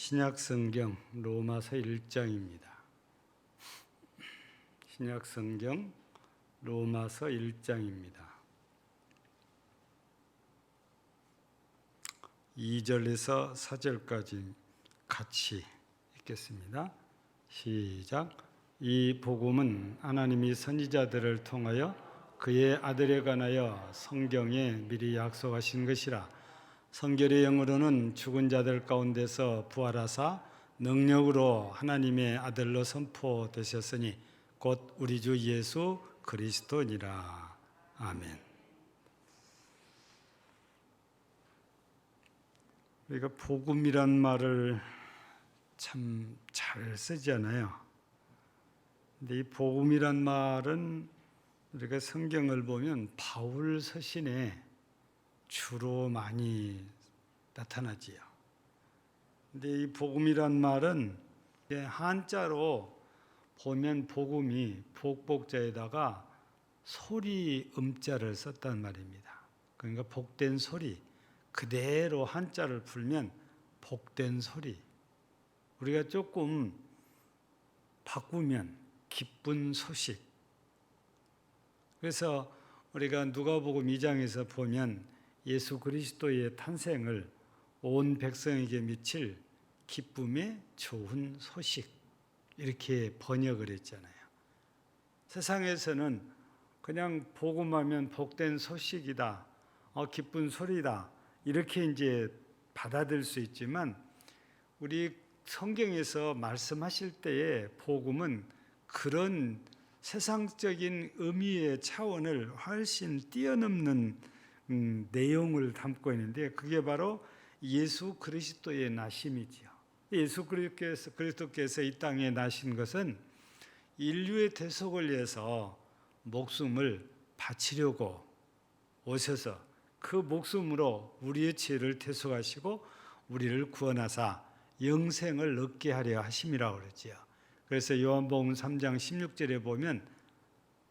신약 성경 로마서 1장입니다. 신약 성경 로마서 1장입니다. 2절에서 4절까지 같이 읽겠습니다. 시작. 이 복음은 하나님이 선지자들을 통하여 그의 아들에 관하여 성경에 미리 약속하신 것이라. 성결의 영으로는 죽은 자들 가운데서 부활하사 능력으로 하나님의 아들로 선포되셨으니 곧 우리 주 예수 그리스도니라. 아멘. 우리가 복음이란 말을 참 잘 쓰잖아요. 근데 이 복음이란 말은 우리가 성경을 보면 바울 서신에 주로 많이 나타나지요. 근데 이 복음이란 말은 한자로 보면 복음이 복복자에다가 소리 음자를 썼단 말입니다. 그러니까 복된 소리 그대로 한자를 풀면 복된 소리. 우리가 조금 바꾸면 기쁜 소식. 그래서 우리가 누가복음 2장에서 보면 예수 그리스도의 탄생을 온 백성에게 미칠 기쁨의 좋은 소식 이렇게 번역을 했잖아요. 세상에서는 그냥 복음하면 복된 소식이다, 어, 기쁜 소리다 이렇게 이제 받아들일 수 있지만 우리 성경에서 말씀하실 때에 복음은 그런 세상적인 의미의 차원을 훨씬 뛰어넘는 음, 내용을 담고 있는데 그게 바로 예수 그리스도의 나심이지요. 예수 그리스도께서, 그리스도께서 이 땅에 나신 것은 인류의 대속을 위해서 목숨을 바치려고 오셔서 그 목숨으로 우리의 죄를 대속하시고 우리를 구원하사 영생을 얻게 하려 하심이라고 그러지요. 그래서 요한복음 3장 16절에 보면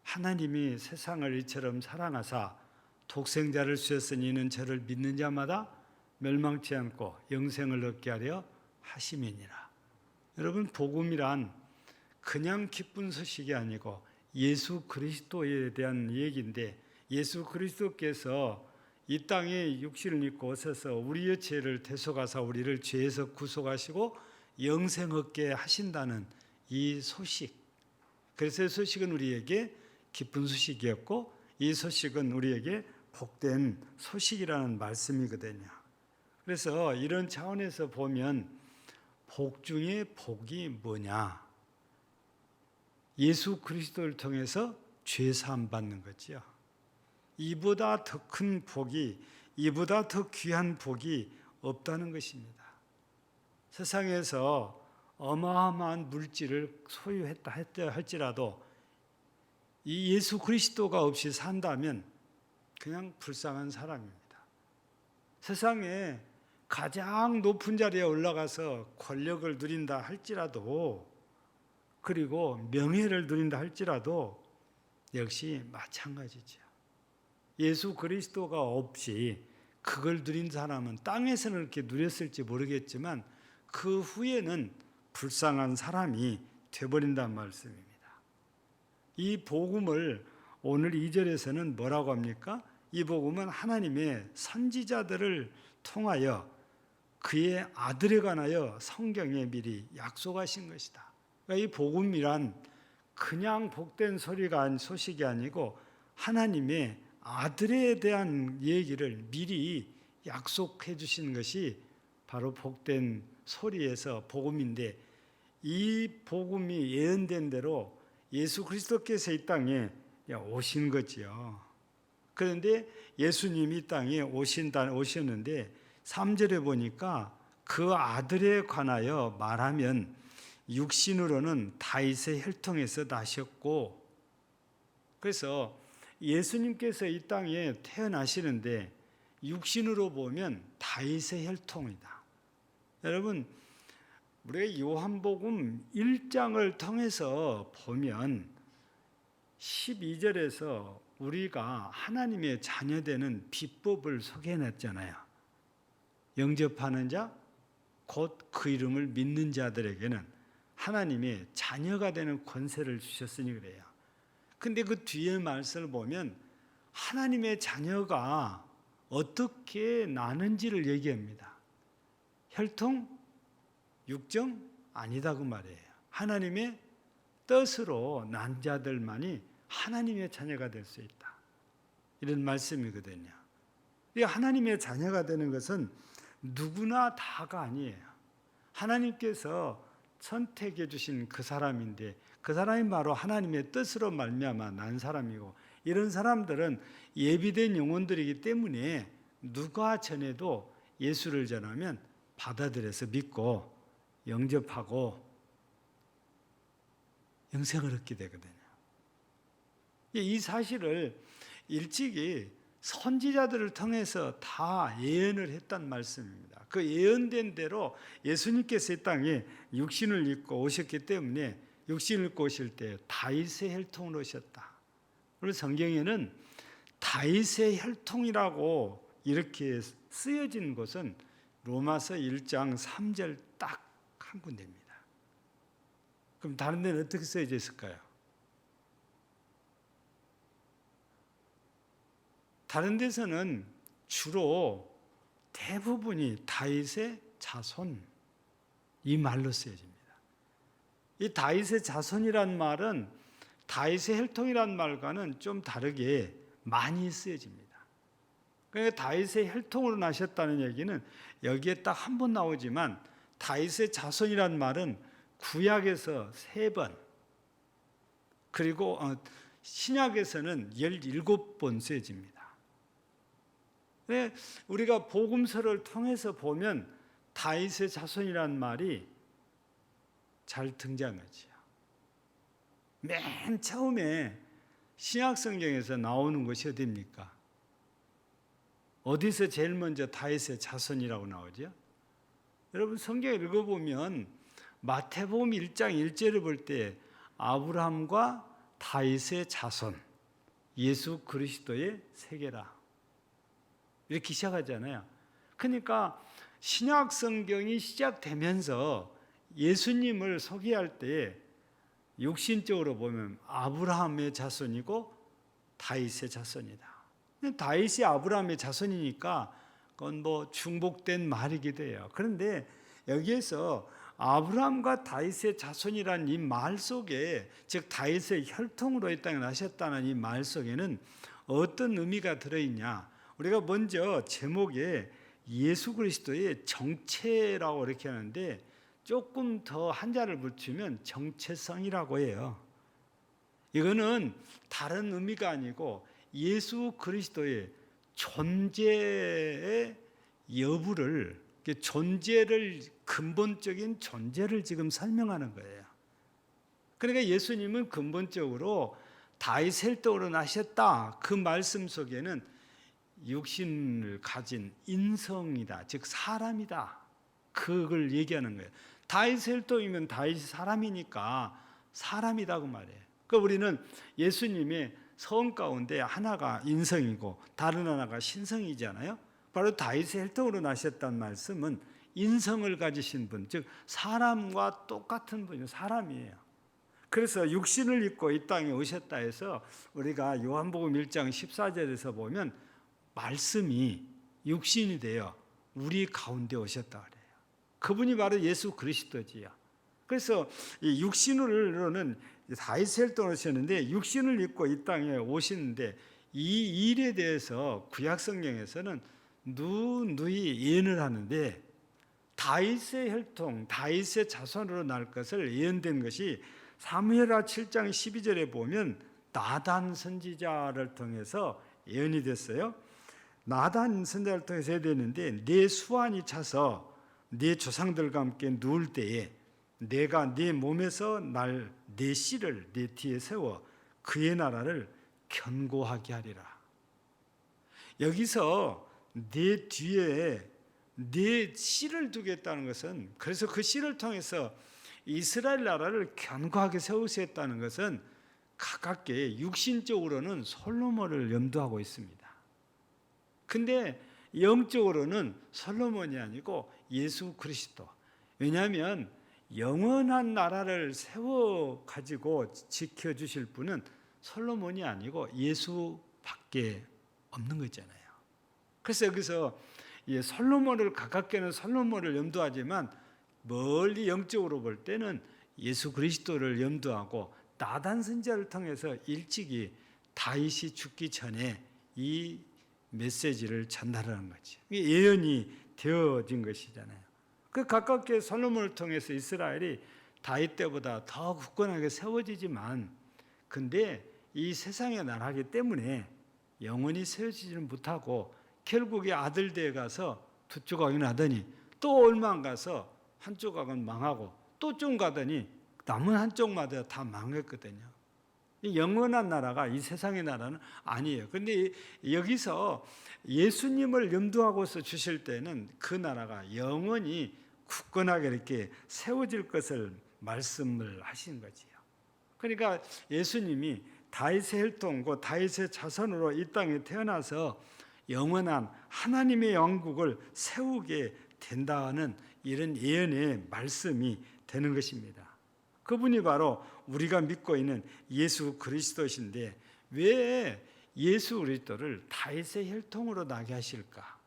하나님이 세상을 이처럼 사랑하사 독생자를 주셨으니 이는 저를 믿는 자마다 멸망치 않고 영생을 얻게 하려 하심이니라. 여러분 복음이란 그냥 기쁜 소식이 아니고 예수 그리스도에 대한 얘기인데 예수 그리스도께서 이 땅에 육신을 입고 오셔서 우리의 죄를 대속하사 우리를 죄에서 구속하시고 영생 얻게 하신다는 이 소식. 그래서 이 소식은 우리에게 기쁜 소식이었고 이 소식은 우리에게 복된 소식이라는 말씀이거든요. 그래서 이런 차원에서 보면 복 중에 복이 뭐냐? 예수 그리스도를 통해서 죄 사함 받는 거지요. 이보다 더 큰 복이 이보다 더 귀한 복이 없다는 것입니다. 세상에서 어마어마한 물질을 소유했다 했다 할지라도 이 예수 그리스도가 없이 산다면 그냥 불쌍한 사람입니다. 세상에 가장 높은 자리에 올라가서 권력을 누린다 할지라도 그리고 명예를 누린다 할지라도 역시 마찬가지죠. 예수 그리스도가 없이 그걸 누린 사람은 땅에서는 이렇게 누렸을지 모르겠지만 그 후에는 불쌍한 사람이 되버린다는 말씀입니다. 이 복음을 오늘 2절에서는 뭐라고 합니까? 이 복음은 하나님의 선지자들을 통하여 그의 아들에 관하여 성경에 미리 약속하신 것이다. 이 복음이란 그냥 복된 소리가 소식이 아니고 하나님의 아들에 대한 얘기를 미리 약속해 주신 것이 바로 복된 소리에서 복음인데 이 복음이 예언된 대로 예수 그리스도께서 이 땅에 오신 거지요. 그런데 예수님이 이 땅에 오신다 오셨는데 3절에 보니까 그 아들에 관하여 말하면 육신으로는 다윗의 혈통에서 나셨고 그래서 예수님께서 이 땅에 태어나시는데 육신으로 보면 다윗의 혈통이다. 여러분 우리가 요한복음 1장을 통해서 보면 12절에서 우리가 하나님의 자녀되는 비법을 소개해 놨잖아요. 영접하는 자, 곧 그 이름을 믿는 자들에게는 하나님의 자녀가 되는 권세를 주셨으니 그래요. 근데 그 뒤에 말씀을 보면 하나님의 자녀가 어떻게 나는지를 얘기합니다. 혈통, 육정 아니다 그 말이에요. 하나님의 뜻으로 난 자들만이 하나님의 자녀가 될 수 있다. 이런 말씀이거든요. 이 하나님의 자녀가 되는 것은 누구나 다가 아니에요. 하나님께서 선택해 주신 그 사람인데 그 사람이 바로 하나님의 뜻으로 말미암아 난 사람이고 이런 사람들은 예비된 영혼들이기 때문에 누가 전해도 예수를 전하면 받아들여서 믿고 영접하고 영생을 얻게 되거든요. 이 사실을 일찍이 선지자들을 통해서 다 예언을 했단 말씀입니다. 그 예언된 대로 예수님께서 이 땅에 육신을 입고 오셨기 때문에 육신을 입고 오실 때 다윗의 혈통으로 오셨다. 그리고 성경에는 다윗의 혈통이라고 이렇게 쓰여진 곳은 로마서 1장 3절 딱 한 군데입니다. 그럼 다른 데는 어떻게 쓰여져 있을까요? 다른 데서는 주로 대부분이 다윗의 자손 이 말로 쓰여집니다. 이 다윗의 자손이란 말은 다윗의 혈통이란 말과는 좀 다르게 많이 쓰여집니다. 그러니까 다윗의 혈통으로 나셨다는 얘기는 여기에 딱 한 번 나오지만 다윗의 자손이란 말은 구약에서 세 번, 그리고 어, 신약에서는 17번 쓰여집니다. 네, 우리가 복음서를 통해서 보면 다윗의 자손이란 말이 잘 등장하지요. 맨 처음에 신약 성경에서 나오는 것이 어디입니까? 어디서 제일 먼저 다윗의 자손이라고 나오죠? 여러분 성경 읽어 보면 마태복음 1장 1절을 볼 때 아브라함과 다윗의 자손 예수 그리스도의 세계라 이렇게 시작하잖아요. 그러니까 신약 성경이 시작되면서 예수님을 소개할 때 육신적으로 보면 아브라함의 자손이고 다윗의 자손이다. 다윗이 아브라함의 자손이니까 그건 뭐 중복된 말이기도 해요. 그런데 여기에서 아브라함과 다윗의 자손이란 이 말 속에 즉 다윗의 혈통으로 이 땅에 나셨다는 이 말 속에는 어떤 의미가 들어 있냐? 우리가 먼저 제목에 예수 그리스도의 정체라고 이렇게 하는데 조금 더 한자를 붙이면 정체성이라고 해요. 이거는 다른 의미가 아니고 예수 그리스도의 존재의 여부를 존재를 근본적인 존재를 지금 설명하는 거예요. 그러니까 예수님은 근본적으로 혈통으로 나셨다. 그 말씀 속에는 육신을 가진 인성이다. 즉 사람이다. 그걸 얘기하는 거예요. 다윗 혈통이면 다윗 사람이니까 사람이다 그 말이에요. 그러니까 우리는 예수님의 성 가운데 하나가 인성이고 다른 하나가 신성이잖아요. 바로 혈통으로 나셨다는 말씀은 인성을 가지신 분, 즉 사람과 똑같은 분이 사람이에요. 그래서 육신을 입고 이 땅에 오셨다 해서 우리가 요한복음 1장 14절에서 보면 말씀이 육신이 되어 우리 가운데 오셨다 그래요. 그분이 바로 예수 그리스도지요. 그래서 이 육신으로는 혈통을 오셨는데 육신을 입고 이 땅에 오시는데 이 일에 대해서 구약 성경에서는 누누이 예언을 하는데 다윗의 혈통, 다윗의 자손으로 날 것을 예언된 것이 사무엘하 7장 12절에 보면 나단 선지자를 통해서 예언이 됐어요. 나단 선지자를 통해서 예언됐는데 내 수완이 차서 내 조상들과 함께 누울 때에 내가 네 몸에서 날 내 씨를 내 뒤에 세워 그의 나라를 견고하게 하리라. 여기서 내 뒤에 내 씨를 두겠다는 것은 그래서 그 씨를 통해서 이스라엘 나라를 견고하게 세우셨다는 것은 가깝게 육신적으로는 솔로몬을 염두하고 있습니다. 근데 영적으로는 솔로몬이 아니고 예수 그리스도 왜냐하면 영원한 나라를 세워 가지고 지켜 주실 분은 솔로몬이 아니고 예수밖에 없는 거잖아요. 그래서 여기서 이 솔로몬을 가깝게는 솔로몬을 염두하지만 멀리 영적으로 볼 때는 예수 그리스도를 염두하고 나단 선지자를 통해서 일찍이 다윗이 죽기 전에 이 메시지를 전달하는 거지. 예언이 되어진 것이잖아요. 그 가깝게 솔로몬을 통해서 이스라엘이 다윗 때보다 더 굳건하게 세워지지만 근데 이 세상의 나라기 때문에 영원히 세워지지는 못하고 결국에 아들 대에 가서 두 조각이 나더니 또 얼마 안 가서 한 조각은 망하고 또 좀 가더니 남은 한쪽마다 다 망했거든요. 이 영원한 나라가 이 세상의 나라는 아니에요. 근데 여기서 예수님을 염두하고서 주실 때는 그 나라가 영원히 굳건하게 이렇게 세워질 것을 말씀을 하신 거지요. 그러니까 예수님이 다윗의 혈통고 다윗의 자손으로 이 땅에 태어나서 영원한 하나님의 왕국을 세우게 된다는 이런 예언의 말씀이 되는 것입니다. 그분이 바로 우리가 믿고 있는 예수 그리스도신데 왜 예수 그리스도를 다윗의 혈통으로 나게 하실까?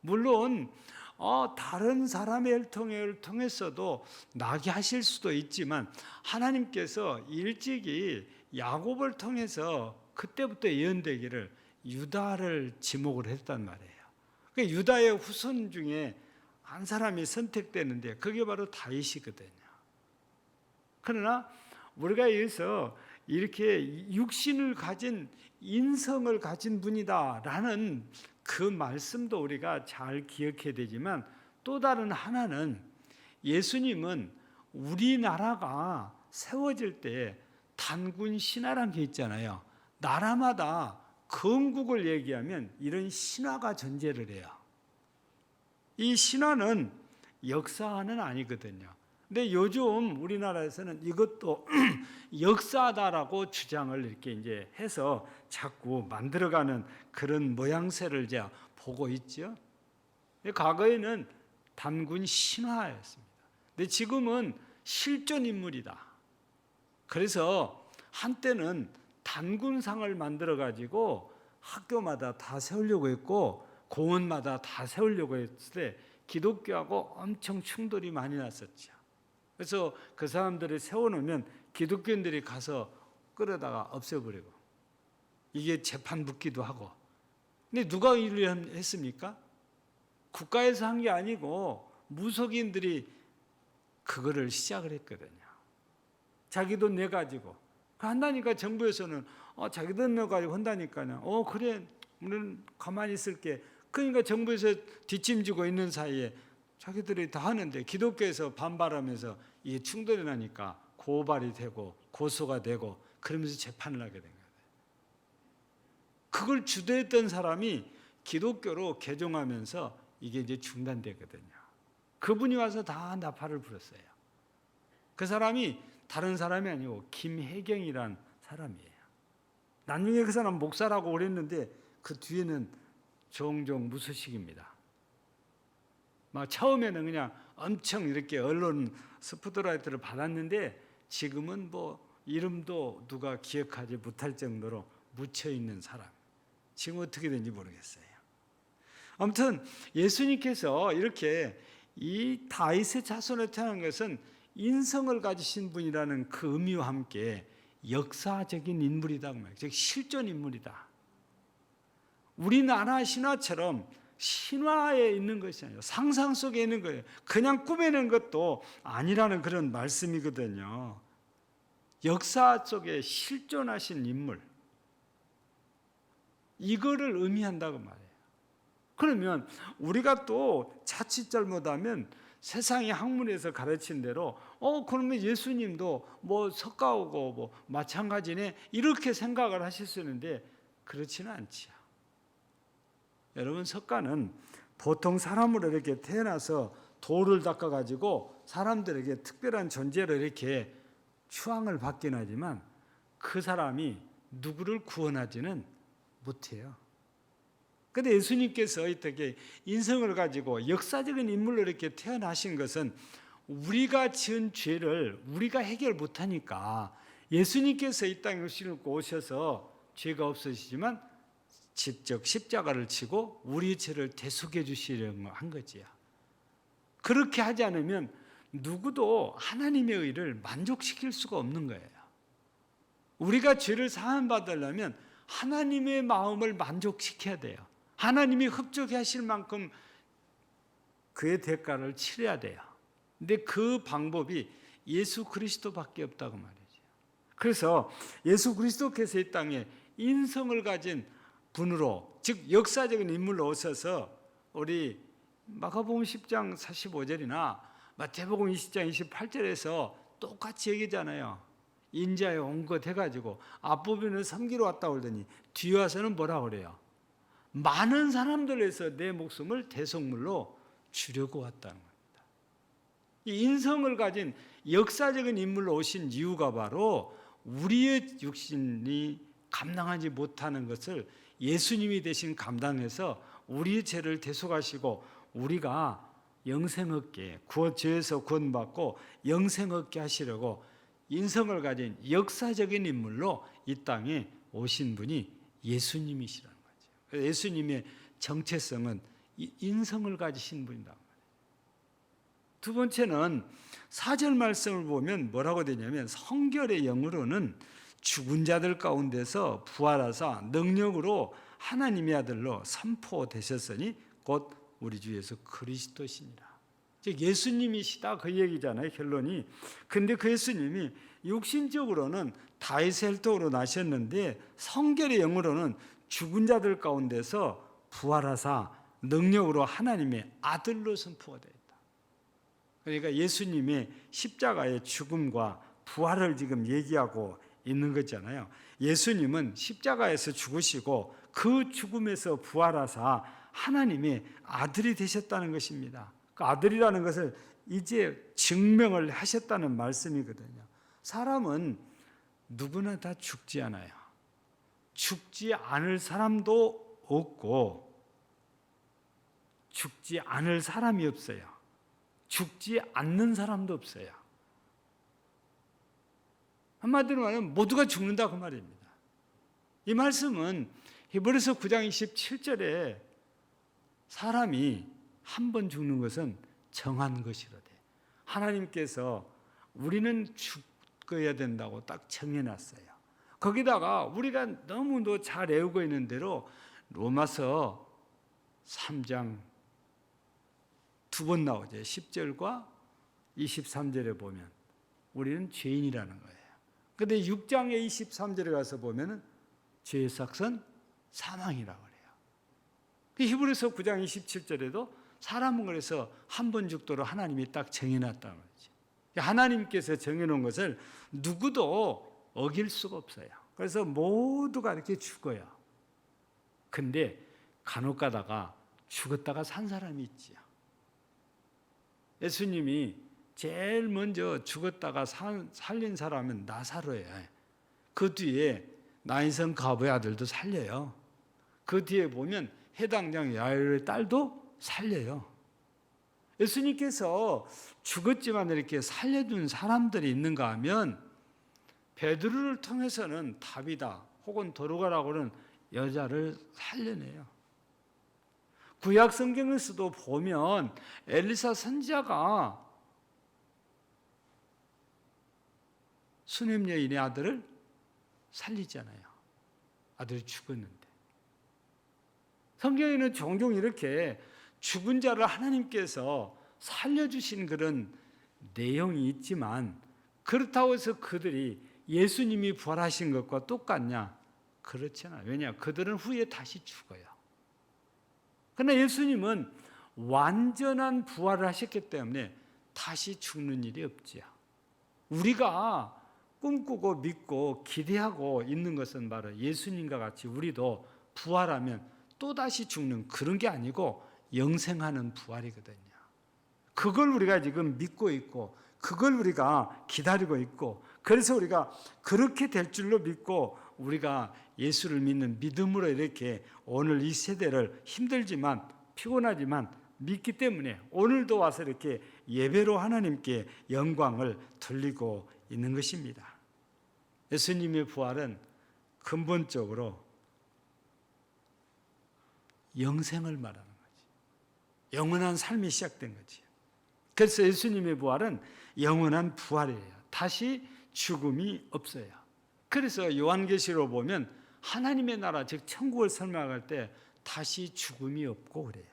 물론 어, 다른 사람의 혈통을 통해서도 나게 하실 수도 있지만 하나님께서 일찍이 야곱을 통해서 그때부터 예언되기를 유다를 지목을 했단 말이에요. 그 유다의 후손 중에 한 사람이 선택되는데 그게 바로 다윗이거든요. 그러나 우리가 여기서 이렇게 육신을 가진 인성을 가진 분이다라는 그 말씀도 우리가 잘 기억해야 되지만 또 다른 하나는 예수님은 우리나라가 세워질 때 단군 신화란 게 있잖아요. 나라마다 건국을 얘기하면 이런 신화가 존재를 해요. 이 신화는 역사는 아니거든요. 근데 요즘 우리나라에서는 이것도 역사다라고 주장을 이렇게 이제 해서 자꾸 만들어가는 그런 모양새를 제가 보고 있죠. 과거에는 단군 신화였습니다. 근데 지금은 실존 인물이다. 그래서 한때는 단군상을 만들어 가지고 학교마다 다 세우려고 했고 공원마다 다 세우려고 했을 때 기독교하고 엄청 충돌이 많이 났었죠. 그래서 그 사람들이 세워놓으면 기독교인들이 가서 끌어다가 없애버리고 이게 재판 붙기도 하고. 근데 누가 이를 했습니까? 국가에서 한 게 아니고 무속인들이 그거를 시작을 했거든요. 자기 돈 내 가지고 한다니까 정부에서는 어, 자기 돈 내 가지고 한다니까요. 어 그래 우리는 가만히 있을게. 그러니까 정부에서 뒷짐지고 있는 사이에 자기들이 다 하는데 기독교에서 반발하면서 이게 충돌이 나니까 고발이 되고 고소가 되고 그러면서 재판을 하게 된 거예요. 그걸 주도했던 사람이 기독교로 개종하면서 이게 이제 중단되거든요. 그분이 와서 다 나팔을 불었어요. 그 사람이 다른 사람이 아니고 김혜경이란 사람이에요. 나중에 그 사람 목사라고 그랬는데 그 뒤에는 종종 무소식입니다. 막 처음에는 그냥 엄청 이렇게 언론 스포트라이트를 받았는데 지금은 뭐 이름도 누가 기억하지 못할 정도로 묻혀 있는 사람. 지금 어떻게 된지 모르겠어요. 아무튼 예수님께서 이렇게 이 다윗의 자손을 태어난 것은 인성을 가지신 분이라는 그 의미와 함께 역사적인 인물이다 그즉 실존 인물이다. 우리나라 신화처럼 신화에 있는 것이 아니라 상상 속에 있는 거예요. 그냥 꾸며낸 것도 아니라는 그런 말씀이거든요. 역사 속에 실존하신 인물. 이거를 의미한다고 말해요. 그러면 우리가 또 자칫 잘못하면 세상의 학문에서 가르친 대로 어 그러면 예수님도 뭐 석가오고 뭐 마찬가지네 이렇게 생각을 하실 수 있는데 그렇지는 않지요. 여러분 석가는 보통 사람으로 이렇게 태어나서 돌을 닦아 가지고 사람들에게 특별한 존재로 이렇게 추앙을 받긴 하지만 그 사람이 누구를 구원하지는 못해요. 근데 예수님께서 어떻게 인성을 가지고 역사적인 인물로 이렇게 태어나신 것은 우리가 지은 죄를 우리가 해결 못하니까 예수님께서 이 땅에 오셔서 죄가 없으시지만 직접 십자가를 치고 우리 죄를 대속해 주시려고 한 거지요. 그렇게 하지 않으면 누구도 하나님의 의를 만족시킬 수가 없는 거예요. 우리가 죄를 사함 받으려면 하나님의 마음을 만족시켜야 돼요. 하나님이 흡족해 하실 만큼 그의 대가를 치러야 돼요. 근데 그 방법이 예수 그리스도밖에 없다고 말이죠. 그래서 예수 그리스도께서 이 땅에 인성을 가진 분으로 즉 역사적인 인물로 오셔서 우리 마가복음 10장 45절이나 마태복음 20장 28절에서 똑같이 얘기잖아요. 인자에 온 것 해가지고 앞부분은 섬기러 왔다 그러더니 뒤 와서는 뭐라 그래요? 많은 사람들에서 내 목숨을 대속물로 주려고 왔다는 겁니다. 이 인성을 가진 역사적인 인물로 오신 이유가 바로 우리의 육신이 감당하지 못하는 것을 예수님이 대신 감당해서 우리의 죄를 대속하시고 우리가 영생 얻게 구원 죄에서 구원받고 영생 얻게 하시려고 인성을 가진 역사적인 인물로 이 땅에 오신 분이 예수님이시라는 거죠. 예수님의 정체성은 인성을 가지신 분이다. 두 번째는 사절 말씀을 보면 뭐라고 되냐면 성결의 영으로는 죽은 자들 가운데서 부활하사 능력으로 하나님의 아들로 선포되셨으니 곧 우리 주 예수 그리스도시니라. 즉 예수님이시다 그 얘기잖아요 결론이. 근데 그 예수님이 육신적으로는 다윗의 혈통으로 나셨는데 성결의 영으로는 죽은 자들 가운데서 부활하사 능력으로 하나님의 아들로 선포가 되어 있다. 그러니까 예수님의 십자가의 죽음과 부활을 지금 얘기하고 있는 거잖아요. 예수님은 십자가에서 죽으시고 그 죽음에서 부활하사 하나님의 아들이 되셨다는 것입니다. 그 아들이라는 것을 이제 증명을 하셨다는 말씀이거든요. 사람은 누구나 다 죽지 않아요. 죽지 않을 사람도 없고 죽지 않을 사람이 없어요. 죽지 않는 사람도 없어요. 한마디로 말하면 모두가 죽는다 그 말입니다. 이 말씀은 히브리서 9장 27절에 사람이 한 번 죽는 것은 정한 것이로되 하나님께서 우리는 죽어야 된다고 딱 정해놨어요. 거기다가 우리가 너무도 잘 외우고 있는 대로 로마서 3장 두 번 나오죠. 10절과 23절에 보면 우리는 죄인이라는 거예요. 근데 6장의 23절에 가서 보면은 죄의 삭은 사망이라고 그래요. 그 히브리서 9장 27절에도 사람은 그래서 한 번 죽도록 하나님이 딱 정해놨다는 거지. 하나님께서 정해놓은 것을 누구도 어길 수가 없어요. 그래서 모두가 이렇게 죽어요. 근데 간혹 가다가 죽었다가 산 사람이 있지요. 예수님이 제일 먼저 죽었다가 살린 사람은 나사로예요. 그 뒤에 나인성 가부의 아들도 살려요. 그 뒤에 보면 해당장 야일의 딸도 살려요. 예수님께서 죽었지만 이렇게 살려준 사람들이 있는가 하면 베드로를 통해서는 답이다 혹은 도로가라고는 여자를 살려내요. 구약 성경에서도 보면 엘리사 선지자가 수냄 여인의 아들을 살리잖아요. 아들이 죽었는데. 성경에는 종종 이렇게 죽은 자를 하나님께서 살려주신 그런 내용이 있지만 그렇다고 해서 그들이 예수님이 부활하신 것과 똑같냐? 그렇지 않아요. 왜냐? 그들은 후에 다시 죽어요. 그러나 예수님은 완전한 부활을 하셨기 때문에 다시 죽는 일이 없지요. 우리가 꿈꾸고 믿고 기대하고 있는 것은 바로 예수님과 같이 우리도 부활하면 또 다시 죽는 그런 게 아니고 영생하는 부활이거든요. 그걸 우리가 지금 믿고 있고 그걸 우리가 기다리고 있고 그래서 우리가 그렇게 될 줄로 믿고 우리가 예수를 믿는 믿음으로 이렇게 오늘 이 세대를 힘들지만 피곤하지만 믿기 때문에 오늘도 와서 이렇게 예배로 하나님께 영광을 돌리고 있는 것입니다. 예수님의 부활은 근본적으로 영생을 말하는 거지. 영원한 삶이 시작된 거지. 그래서 예수님의 부활은 영원한 부활이에요. 다시 죽음이 없어요. 그래서 요한계시로 보면 하나님의 나라 즉 천국을 설명할 때 다시 죽음이 없고 그래요.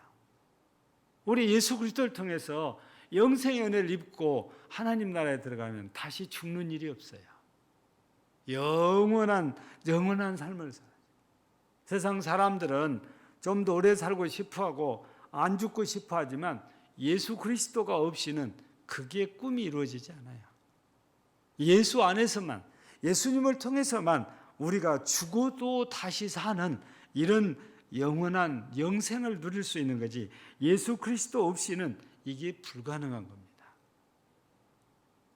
우리 예수 그리스도를 통해서 영생의 은혜를 입고 하나님 나라에 들어가면 다시 죽는 일이 없어요. 영원한 영원한 삶을 살아요. 세상 사람들은 좀 더 오래 살고 싶어하고 안 죽고 싶어하지만 예수 그리스도가 없이는 그게 꿈이 이루어지지 않아요. 예수 안에서만 예수님을 통해서만 우리가 죽어도 다시 사는 이런 영원한 영생을 누릴 수 있는 거지 예수 그리스도 없이는 이게 불가능한 겁니다.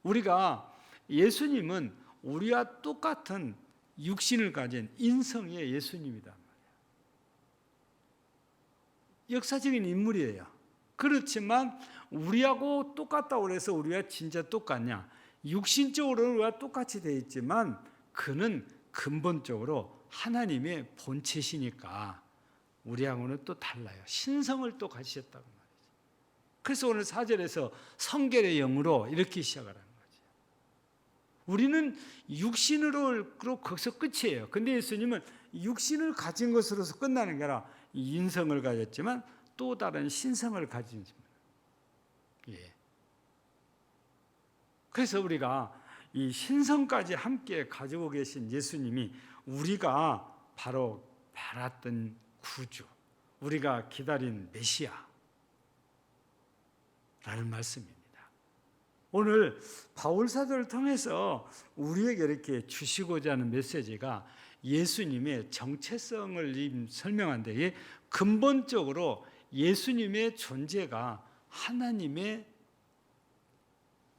우리가 예수님은 우리와 똑같은 육신을 가진 인성의 예수님이다. 역사적인 인물이에요. 그렇지만 우리하고 똑같다고 해서 우리가 진짜 똑같냐? 육신적으로는 우리가 똑같이 돼 있지만 그는 근본적으로 하나님의 본체시니까 우리하고는 또 달라요. 신성을 또 가지셨다고 말이죠. 그래서 오늘 사절에서 성결의 영으로 이렇게 시작하라는 거죠. 우리는 육신으로 거기서 끝이에요. 근데 예수님은 육신을 가진 것으로서 끝나는 게 아니라 인성을 가졌지만 또 다른 신성을 가진 예. 그래서 우리가 이 신성까지 함께 가지고 계신 예수님이 우리가 바로 바랐던 구주, 우리가 기다린 메시아라는 말씀입니다. 오늘 바울 사도를 통해서 우리에게 이렇게 주시고자 하는 메시지가 예수님의 정체성을 설명한데 근본적으로 예수님의 존재가 하나님의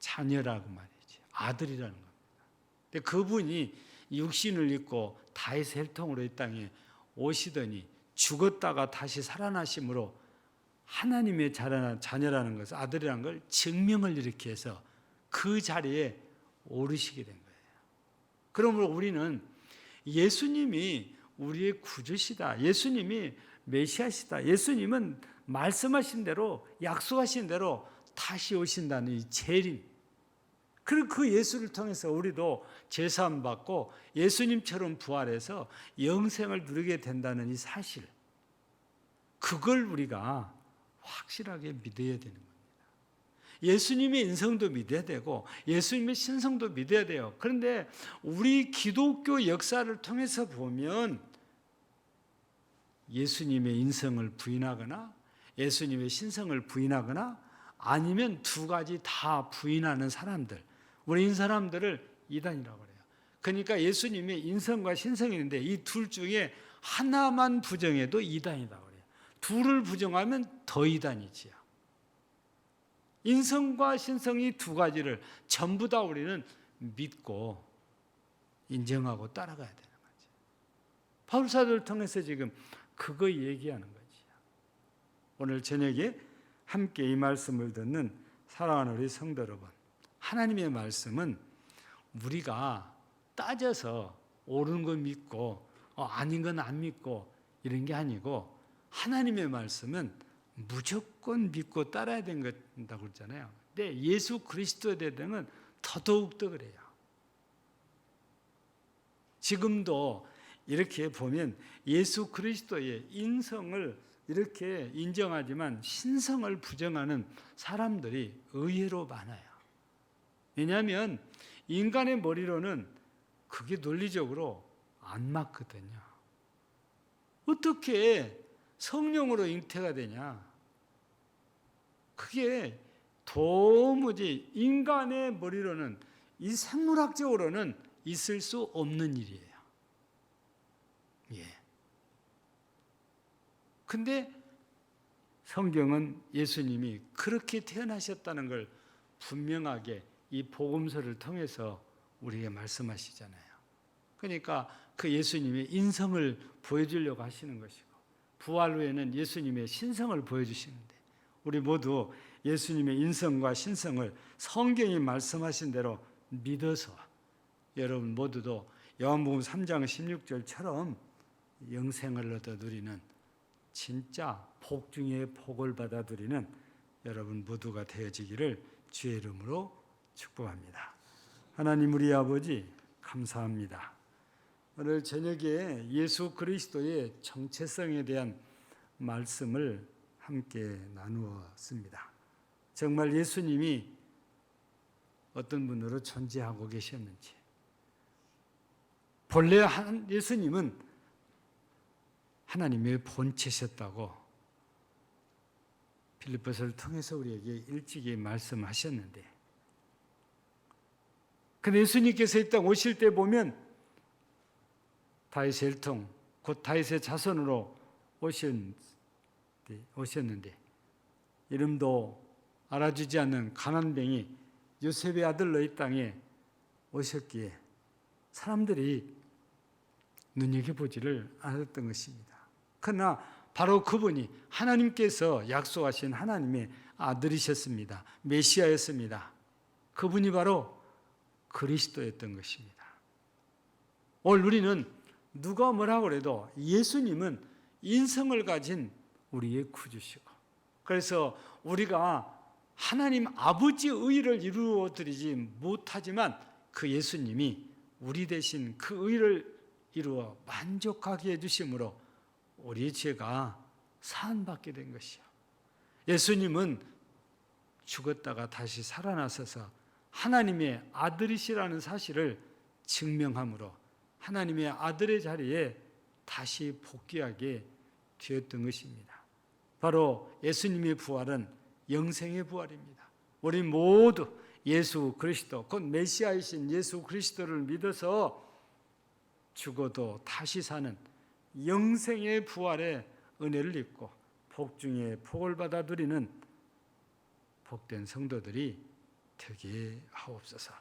자녀라고 말이지 아들이라는 겁니다. 근데 그분이 육신을 입고 다윗의 혈통으로 이 땅에 오시더니 죽었다가 다시 살아나심으로 하나님의 자녀라는 것을 아들이라는 걸 증명을 해서 그 자리에 오르시게 된 거예요. 그러므로 우리는 예수님이 우리의 구주시다. 예수님이 메시아시다. 예수님은 말씀하신 대로 약속하신 대로 다시 오신다는 이 재림. 그리고 그 예수를 통해서 우리도 제사함 받고 예수님처럼 부활해서 영생을 누리게 된다는 이 사실. 그걸 우리가 확실하게 믿어야 되는 겁니다. 예수님의 인성도 믿어야 되고 예수님의 신성도 믿어야 돼요. 그런데 우리 기독교 역사를 통해서 보면 예수님의 인성을 부인하거나 예수님의 신성을 부인하거나 아니면 두 가지 다 부인하는 사람들, 우리 이 사람들을 이단이라고 그래요. 그러니까 예수님의 인성과 신성이 있는데 이 둘 중에 하나만 부정해도 이단이다. 둘을 부정하면 더 이단이지요. 인성과 신성이 두 가지를 전부 다 우리는 믿고 인정하고 따라가야 되는 거죠. 바울 사도를 통해서 지금 그거 얘기하는 거지. 오늘 저녁에 함께 이 말씀을 듣는 사랑하는 우리 성도 여러분, 하나님의 말씀은 우리가 따져서 옳은 거 믿고 어, 아닌 건 안 믿고 이런 게 아니고 하나님의 말씀은 무조건 믿고 따라야 된다고 그러잖아요. 근데 예수 그리스도에 대해서는 더더욱 더 그래요. 지금도 이렇게 보면 예수 그리스도의 인성을 이렇게 인정하지만 신성을 부정하는 사람들이 의외로 많아요. 왜냐하면 인간의 머리로는 그게 논리적으로 안 맞거든요. 어떻게 성령으로 잉태가 되냐? 그게 도무지 인간의 머리로는 이 생물학적으로는 있을 수 없는 일이에요. 예. 근데 성경은 예수님이 그렇게 태어나셨다는 걸 분명하게 이 복음서를 통해서 우리에게 말씀하시잖아요. 그러니까 그 예수님의 인성을 보여주려고 하시는 것이고 부활 후에는 예수님의 신성을 보여주시는데 우리 모두 예수님의 인성과 신성을 성경이 말씀하신 대로 믿어서 여러분 모두도 요한복음 3장 16절처럼 영생을 얻어 누리는 진짜 복 중에 복을 받아 누리는 여러분 모두가 되어지기를 주의 이름으로 축복합니다. 하나님 우리 아버지 감사합니다. 오늘 저녁에 예수 그리스도의 정체성에 대한 말씀을 함께 나누었습니다. 정말 예수님이 어떤 분으로 존재하고 계셨는지. 본래 예수님은 하나님의 본체셨다고 필리포스를 통해서 우리에게 일찍이 말씀하셨는데 근데 예수님께서 이 땅 오실 때 보면 다윗의 일통 곧 다윗의 자손으로 오신 오셨는데 이름도 알아주지 않는 가난뱅이 요셉의 아들로 이 땅에 오셨기에 사람들이 눈여겨보지를 않았던 것입니다. 그러나 바로 그분이 하나님께서 약속하신 하나님의 아들이셨습니다. 메시아였습니다. 그분이 바로 그리스도였던 것입니다. 오늘 우리는 누가 뭐라고 그래도 예수님은 인성을 가진 우리의 구주시고 그래서 우리가 하나님 아버지의 의를 이루어 드리지 못하지만 그 예수님이 우리 대신 그 의를 이루어 만족하게 해주심으로 우리 죄가 사함받게 된 것이요. 예수님은 죽었다가 다시 살아나셔서 하나님의 아들이시라는 사실을 증명함으로 하나님의 아들의 자리에 다시 복귀하게 되었던 것입니다. 바로 예수님의 부활은 영생의 부활입니다. 우리 모두 예수 그리스도, 곧 메시아이신 예수 그리스도를 믿어서 죽어도 다시 사는 영생의 부활의 은혜를 입고 복 중에 복을 받아 누리는 복된 성도들이 되게 하옵소서.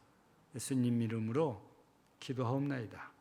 예수님 이름으로 기도하옵나이다.